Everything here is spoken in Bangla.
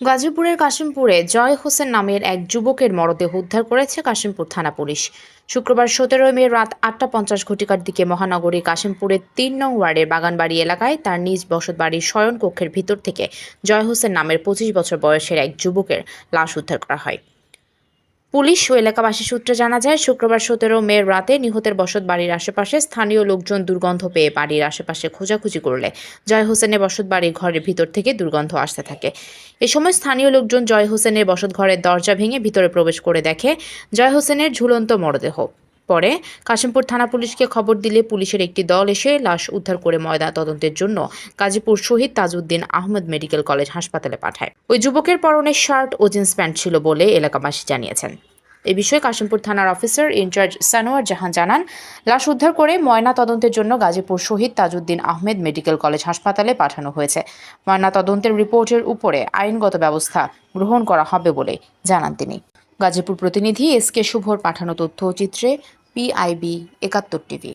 গাজীপুরের কাশিমপুরে জয় হোসেন নামের এক যুবকের মরদেহ উদ্ধার করেছে কাশিমপুর থানা পুলিশ। শুক্রবার সতেরোই মে রাত আটটা পঞ্চাশ ঘটিকার দিকে মহানগরী কাশিমপুরের তিন নং ওয়ার্ডের বাগানবাড়ি এলাকায় তার নিজ বসতবাড়ির শয়ন কক্ষের ভিতর থেকে জয় হোসেন নামের পঁচিশ বছর বয়সের এক যুবকের লাশ উদ্ধার করা হয়। পুলিশ ও এলাকাবাসী সূত্রে জানা যায়, শুক্রবার সতেরো মে রাতে নিহতের বসত বাড়ির আশেপাশে স্থানীয় লোকজন দুর্গন্ধ পেয়ে বাড়ির আশেপাশে খোঁজাখুঁজি করলে। জয় হোসেনের বসত বাড়ির ঘরের ভিতর থেকে দুর্গন্ধ আসতে থাকে। এ সময় স্থানীয় লোকজন জয় হোসেনের বসত ঘরের দরজা ভেঙে ভিতরে প্রবেশ করে দেখে, জয় হোসেনের ঝুলন্ত মরদেহ। পরে কাশিমপুর থানা পুলিশকে খবর দিলে পুলিশের একটি দল এসে লাশ উদ্ধার করে ময়দা তদন্তের জন্য গাজীপুর শহীদ তাজউদ্দিন আহমেদ মেডিকেল কলেজ হাসপাতালে পাঠায়। ওই যুবকের পরনে শার্ট ও জিন্স প্যান্ট ছিল বলে এলাকাবাসী জানিয়েছেন। এ বিষয়ে কাশিমপুর থানার অফিসার ইনচার্জ সানোয়ার জাহান জানান, লাশ উদ্ধার করে ময়না তদন্তের জন্য গাজীপুর শহীদ তাজউদ্দিন আহমেদ মেডিকেল কলেজ হাসপাতালে পাঠানো হয়েছে। ময়না তদন্তের রিপোর্টের উপরে আইনগত ব্যবস্থা গ্রহণ করা হবে বলে জানান তিনি। গাজীপুর প্রতিনিধি এস কে শুভর পাঠানো তথ্যচিত্রে পিআইবি একাত্তর টিভি।